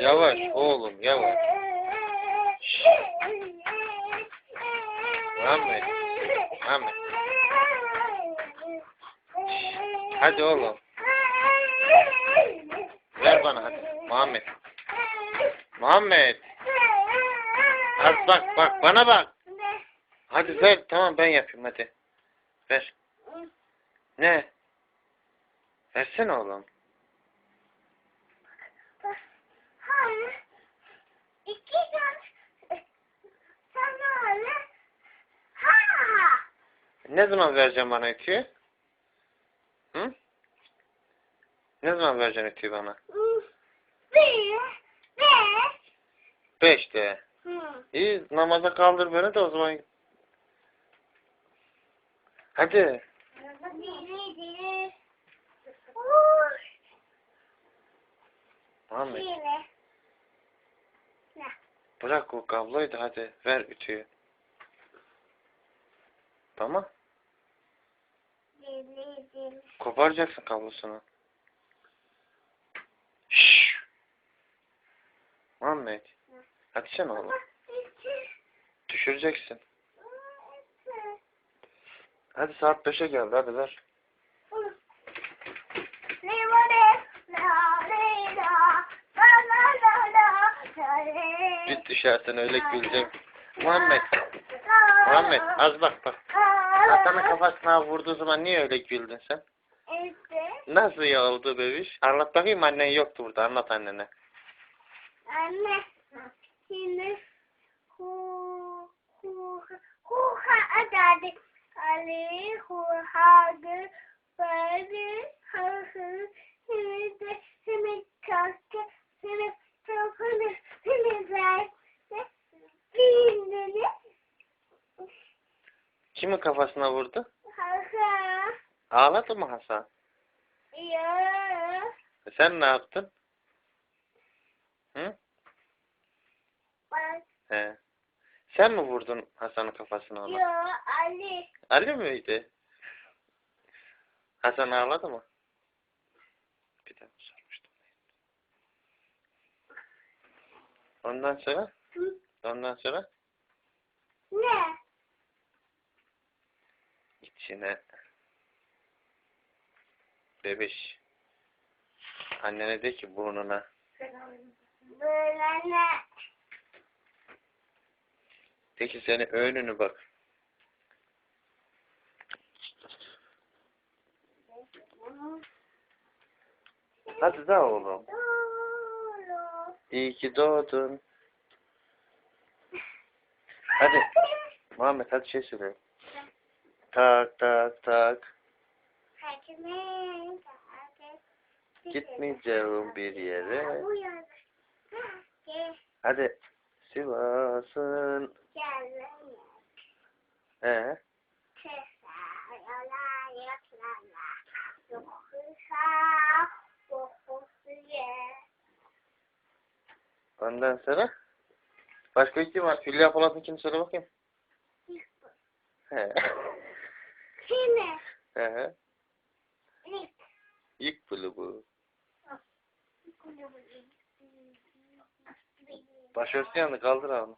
Yavaş oğlum yavaş. Muhammed. Muhammed. Hadi oğlum. Ver bana hadi. Muhammed. Muhammed. Az bak bak bana bak. Hadi ver tamam ben yapayım hadi. Ver. Ne? Versene oğlum. Hayır. İki tane. Sana öyle. Ha. Ne zaman vereceğim bana ütüyü? Hı? Ne zaman vereceksin ütüyü bana? Bir. Beş. Beşte. Hı. İyi namaza kaldır beni de o zaman. Hadi. Uy. Muhammed Biri. Ne? bırak o kabloyu da hadi ver ütüyü. Tamam. Koparacaksın kablosunu. Şşş. Muhammed. Hadi sen oğlum. Düşüreceksin. Hadi saat 5'e geldi hadi ver. Git düşersen öyle gülecek. Muhammed. Muhammed az bak bak. Hasan'ın kafasına vurduğu zaman niye öyle güldün sen? Nasıl ya oldu bebiş? Anlat bakayım annen yoktu burada anlat annene. Anne, şimdi hu hu hu ha adadı. Ali hu ha gı böyle ha hı şimdi de şimdi kalktı şimdi topunuz şimdi verdi şimdi Kimin kafasına vurdu? ha ha Ağladı mı Hasan? Ya E Sen ne yaptın? Hı? bak He. Sen mi vurdun Hasan'ın kafasına ona? ya Ali Ali miydi? Hasan ağladı mı? Bir daha sormuştum. Ondan sonra? Hı? Ondan sonra? ne İçine. Bebiş. Annene de ki burnuna. böyle ne De ki seni önünü bak. Hadi da oğlum. İyi ki doğdun. Hadi. Muhammed hadi şey söyle. Tak tak tak. Gitmeyeceğim bir yere. Hadi. Sivas'ın. Ee, ondan sonra. Başka kim var? Hülya Polat'ın kim söyle bakayım. He. Kimi? He. İlk. Kulübü. Başörtüsü yandı kaldır benim